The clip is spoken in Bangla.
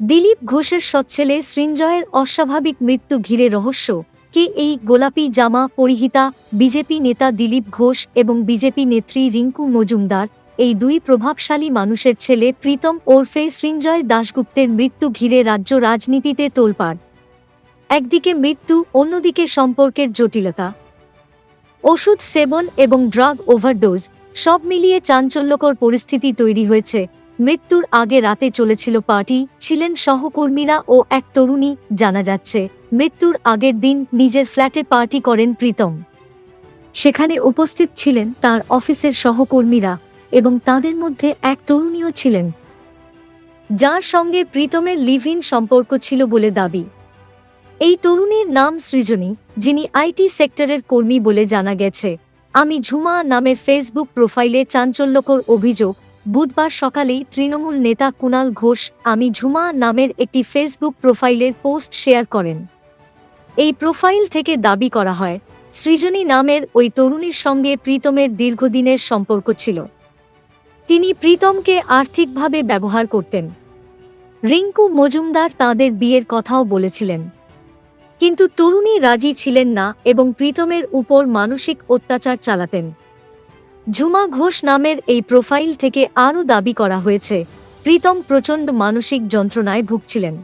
দিলীপ ঘোষের সচ্ছেলে সৃঞ্জয়ের অস্বাভাবিক মৃত্যু ঘিরে রহস্য। কে এই গোলাপি জামা পরিহিতা, বিজেপি নেতা দিলীপ ঘোষ এবং বিজেপি নেত্রী রিঙ্কু মজুমদার, এই দুই প্রভাবশালী মানুষের ছেলে প্রীতম ওরফে সৃঞ্জয় দাশগুপ্তের মৃত্যু ঘিরে রাজ্য রাজনীতিতে তোলপাড়। একদিকে মৃত্যু, অন্যদিকে সম্পর্কের জটিলতা। ওষুধ, সেবন এবং ড্রাগ ওভারডোজ, সব মিলিয়ে চাঞ্চল্যকর পরিস্থিতি তৈরি হয়েছে। মৃত্যুর আগে রাতে চলেছিল পার্টি, ছিলেন সহকর্মীরা ও এক তরুণী, জানা যাচ্ছে, মৃত্যুর আগের দিন নিজের ফ্ল্যাটে পার্টি করেন প্রীতম। সেখানে উপস্থিত ছিলেন তার অফিসের সহকর্মীরা এবং তাদের মধ্যে এক তরুণীও ছিলেন। যার সঙ্গে প্রীতমের লিভ ইন সম্পর্ক ছিল বলে দাবি। এই তরুণীর নাম সৃজনী, যিনি আইটি সেক্টরের কর্মী বলে জানা গেছে। আমি ঝুমা নামের ফেসবুক প্রোফাইলে চাঞ্চল্যকর অভিযোগ বুধবার সকালেই তৃণমূল নেতা কুণাল ঘোষ, আমি ঝুমা নামের একটি ফেসবুক প্রোফাইলের পোস্ট শেয়ার করেন। এই প্রোফাইল থেকে দাবি করা হয়, সৃজনী নামের ওই তরুণীর সঙ্গে প্রীতমের দীর্ঘদিনের সম্পর্ক ছিল। তিনি প্রীতমকে আর্থিকভাবে ব্যবহার করতেন। রিঙ্কু মজুমদার তাদের বিয়ের কথাও বলেছিলেন। কিন্তু তরুণী রাজি ছিলেন না এবং প্রীতমের উপর মানসিক অত্যাচার চালাতেন। ঝুমা ঘোষ নামের এই প্রোফাইল থেকে আরও দাবি করা হয়েছে। প্রীতম প্রচণ্ড মানসিক যন্ত্রণায় ভুগছিলেন।